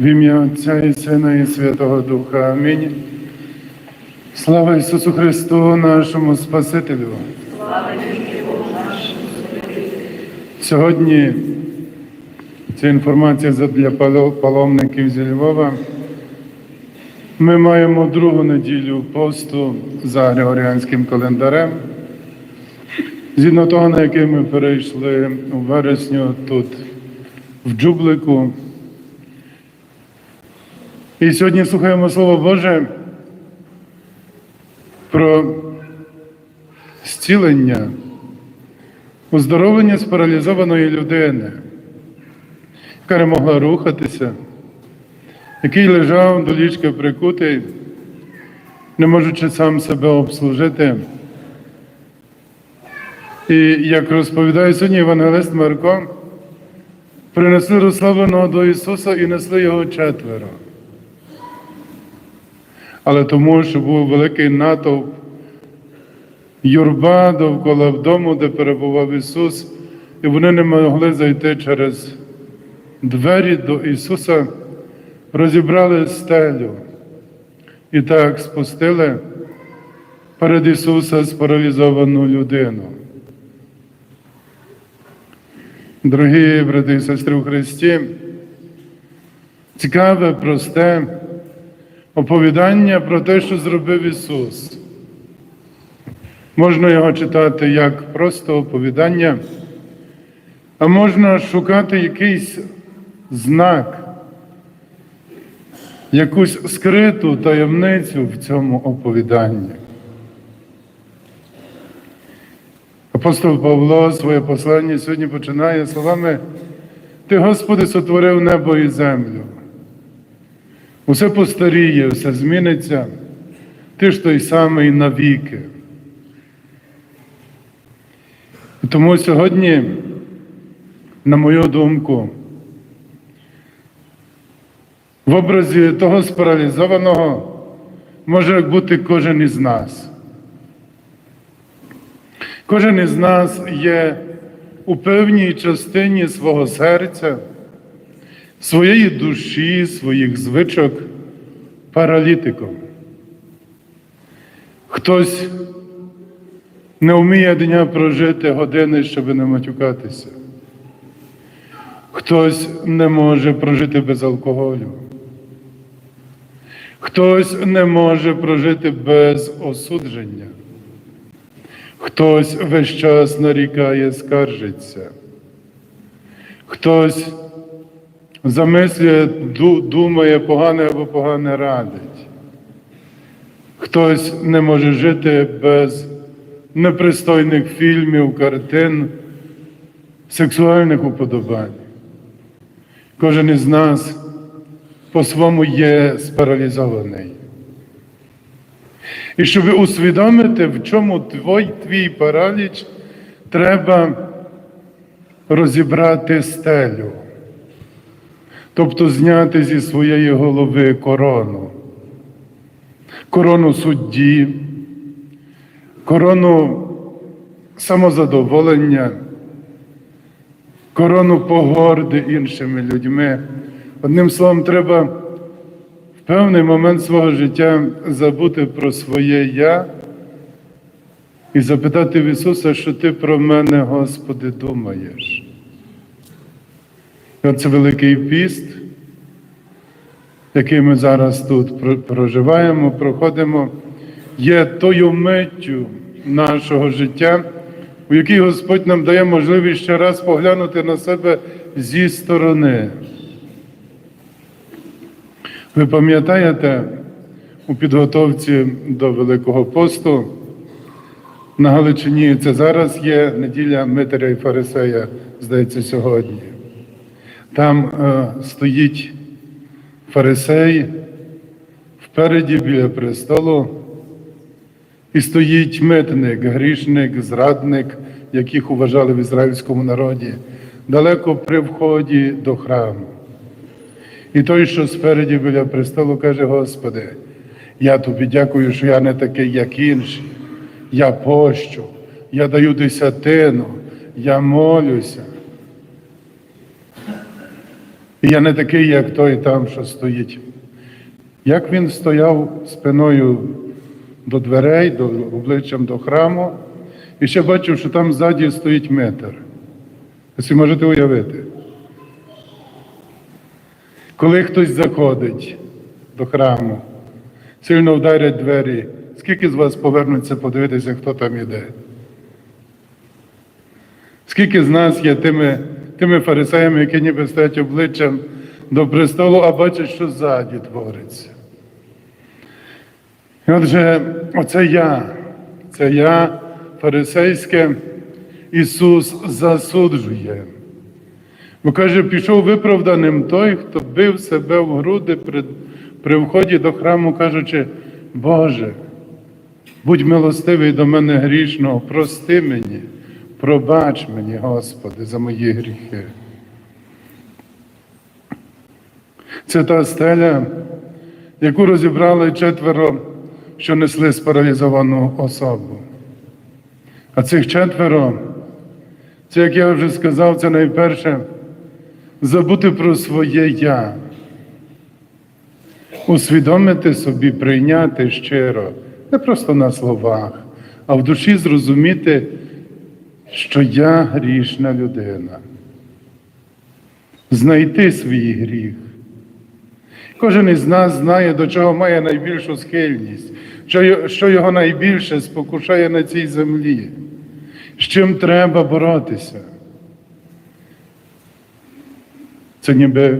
В ім'я Отця і Сина і Святого Духа. Амінь. Слава Ісусу Христу, нашому Спасителю. Сьогодні ця інформація для паломників зі Львова. Ми маємо другу неділю посту за Григоріанським календарем. Згідно того, на який ми перейшли у вересню тут в Джублику. І сьогодні слухаємо Слово Боже про зцілення, оздоровлення спаралізованої людини, яка не могла рухатися, який лежав до ліжка прикутий, не можучи сам себе обслужити. І як розповідає сьогодні Євангелист Марко, принесли розслабленого до Ісуса і несли його четверо. Але тому, що був великий натовп, юрба довкола вдому, де перебував Ісус, і вони не могли зайти через двері до Ісуса, розібрали стелю і так спустили перед Ісуса спаралізовану людину. Дорогі брати і сестри у Христі, цікаве, просте оповідання про те, що зробив Ісус. Можна його читати як просто оповідання, а можна шукати якийсь знак, якусь скриту таємницю в цьому оповіданні. Апостол Павло своє послання сьогодні починає словами: Ти, Господи, сотворив небо і землю. Усе постаріє, все зміниться, ти ж той самий навіки. Тому сьогодні, на мою думку, в образі того спаралізованого може бути кожен із нас. Кожен із нас є у певній частині свого серця, своєї душі, своїх звичок паралітиком. Хтось не вміє дня прожити години, щоб не матюкатися. Хтось не може прожити без алкоголю. Хтось не може прожити без осудження. Хтось весь час нарікає, скаржиться. Хтось замислює, думає погане або погане радить. Хтось не може жити без непристойних фільмів, картин, сексуальних уподобань. Кожен із нас по-своєму є спаралізований. І щоб усвідомити, в чому твій, твій параліч, треба розібрати стелю, тобто зняти зі своєї голови корону, корону судді, корону самозадоволення, корону погорди іншими людьми. Одним словом, треба в певний момент свого життя забути про своє я і запитати в Ісуса, що ти про мене, Господи, думаєш. І Оце Великий піст, який ми зараз тут проживаємо, проходимо, є тою миттю нашого життя, у якій Господь нам дає можливість ще раз поглянути на себе зі сторони. Ви пам'ятаєте, у підготовці до Великого посту на Галичині це зараз є неділя Митаря і Фарисея, здається, сьогодні. Там е, стоїть фарисей впереді біля престолу, і стоїть митник, грішник, зрадник, яких вважали в ізраїльському народі, далеко при вході до храму. І той, що спереді біля престолу, каже: Господи, я тобі дякую, що я не такий, як інші. Я пощу, я даю десятину, я молюся. Я не такий, як той там, що стоїть. Як він стояв спиною до дверей, до обличчям до храму, і ще бачив, що там ззаді стоїть метр. Ви можете уявити. Коли хтось заходить до храму, сильно вдарять двері, скільки з вас повернуться подивитися, хто там іде? Скільки з нас є тими, тими фарисеями, які ніби стоять обличчям до престолу, а бачать, що ззаді твориться? І отже, оце я, це я, фарисейське, Ісус засуджує. Бо каже, пішов виправданим той, хто бив себе в груди при, при вході до храму, кажучи, Боже, будь милостивий до мене грішного, прости мені, пробач мені, Господи, за мої гріхи. Це та стеля, яку розібрали четверо, що несли спаралізовану особу. А цих четверо, це, як я вже сказав, це найперше забути про своє я, усвідомити собі, прийняти щиро, не просто на словах, а в душі зрозуміти, що я грішна людина. Знайти свій гріх. Кожен із нас знає, до чого має найбільшу схильність, що його найбільше спокушає на цій землі, з чим треба боротися. Це ніби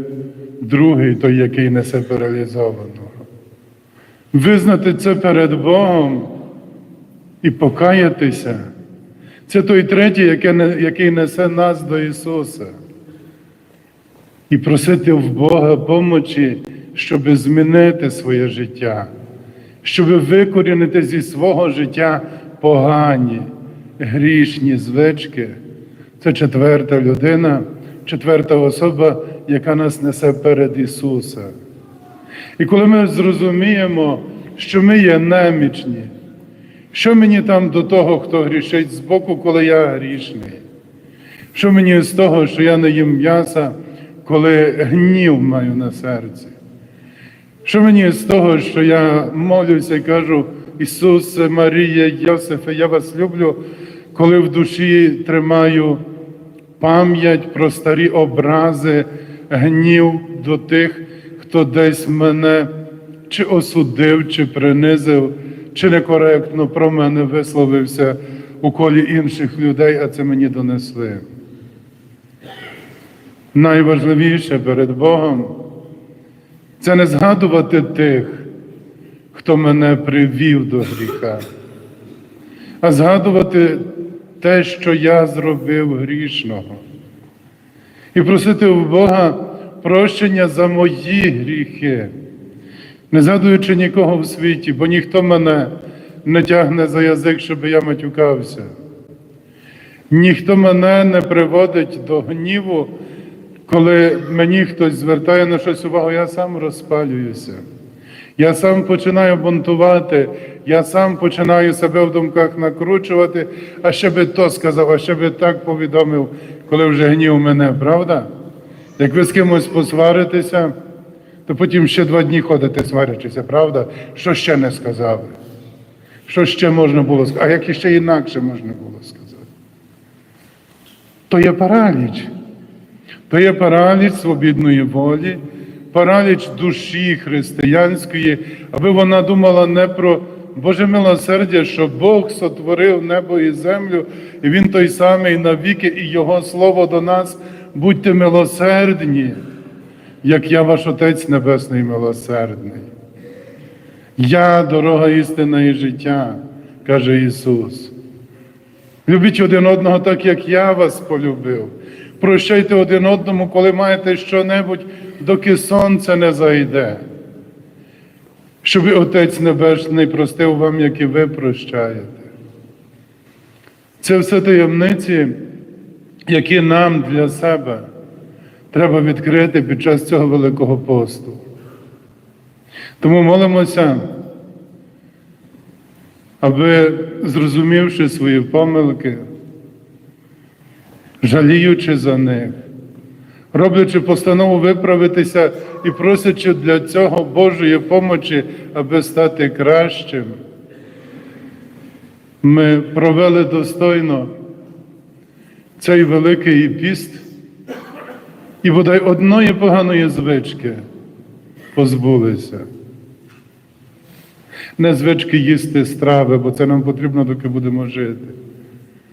другий той, який несе паралізованого. Визнати це перед Богом і покаятися. Це той третій, який несе нас до Ісуса. І просити в Бога помочі, щоб змінити своє життя, щоб викорінити зі свого життя погані, грішні звички. Це четверта людина, четверта особа, яка нас несе перед Ісуса. І коли ми зрозуміємо, що ми є немічні, що мені там до того, хто грішить з боку, коли я грішний? Що мені з того, що я не їм м'яса, коли гнів маю на серці? Що мені з того, що я молюся і кажу, Ісусе, Марія, Йосифе, я вас люблю, коли в душі тримаю пам'ять про старі образи, гнів до тих, хто десь мене чи осудив, чи принизив, чи некоректно про мене висловився у колі інших людей, а це мені донесли. Найважливіше перед Богом це не згадувати тих, хто мене привів до гріха, а згадувати те, що я зробив грішного, і просити у Бога прощення за мої гріхи, не згадуючи нікого в світі, бо ніхто мене не тягне за язик, щоб я матюкався. Ніхто мене не приводить до гніву, коли мені хтось звертає на щось увагу, я сам розпалююся. Я сам починаю бунтувати, я сам починаю себе в думках накручувати, а ще би то сказав, а ще би так повідомив, коли вже гнів мене, правда? Як ви з кимось посваритеся, то потім ще два дні ходите сварячися, правда? Що ще не сказали? Що ще можна було сказати? А як іще інакше можна було сказати? То є параліч. То є параліч свобідної волі, параліч душі християнської, аби вона думала не про Боже милосердя, що Бог сотворив небо і землю, і Він той самий навіки, і Його Слово до нас, будьте милосердні, як я ваш Отець Небесний милосердний. Я дорога істина і життя, каже Ісус. Любіть один одного так, як я вас полюбив. Прощайте один одному, коли маєте що-небудь, доки сонце не зайде. Щоб Отець Небесний простив вам, як і ви прощаєте. Це все таємниці, які нам для себе треба відкрити під час цього Великого посту. Тому молимося, аби, зрозумівши свої помилки, жаліючи за них, роблячи постанову виправитися і просячи для цього Божої помочі, аби стати кращим. Ми провели достойно цей великий піст і бодай одної поганої звички позбулися. Не звички їсти страви, бо це нам потрібно, доки будемо жити,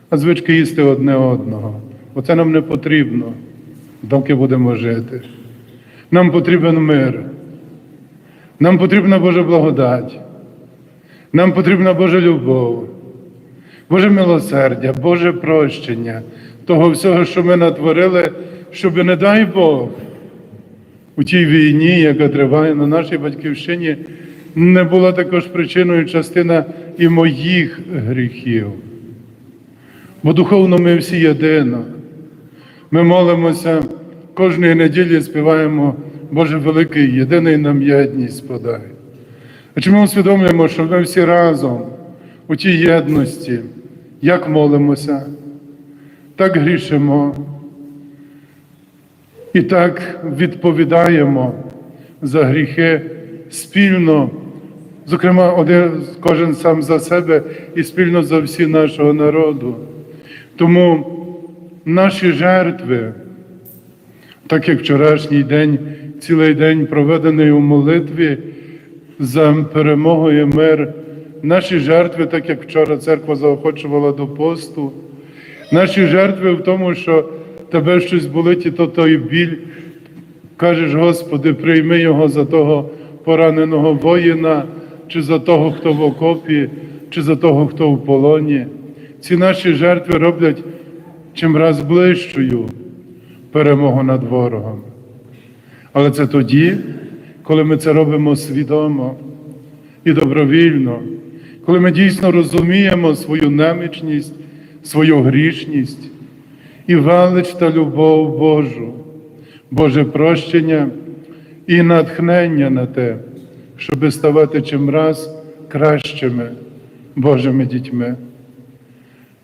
а звички їсти одне одного, бо це нам не потрібно, доки будемо жити. Нам потрібен мир, нам потрібна Божа благодать, нам потрібна Божа любов, Боже милосердя, Боже прощення, того всього, що ми натворили, щоб, не дай Бог, у тій війні, яка триває на нашій батьківщині, не була також причиною частина і моїх гріхів. Бо духовно ми всі єдино. Ми молимося кожної неділі співаємо Боже великий, єдиний нам єдність подай. А чи ми усвідомлюємо, що ми всі разом у тій єдності, як молимося, так грішимо і так відповідаємо за гріхи спільно, зокрема, один кожен сам за себе і спільно за всі нашого народу. Тому наші жертви, так як вчорашній день, цілий день проведений у молитві за перемогу і мир, наші жертви, так як вчора церква заохочувала до посту, наші жертви в тому, що тебе щось болить, і то той біль. Кажеш, Господи, прийми його за того пораненого воїна, чи за того, хто в окопі, чи за того, хто в полоні. Ці наші жертви роблять чим раз ближчою перемогу над ворогом. Але це тоді, коли ми це робимо свідомо і добровільно, коли ми дійсно розуміємо свою немічність, свою грішність і велич та любов Божу, Боже прощення і натхнення на те, щоби ставати чимраз кращими Божими дітьми.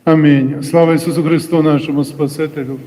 Амінь. Слава Ісусу Христу, нашому Спасителю.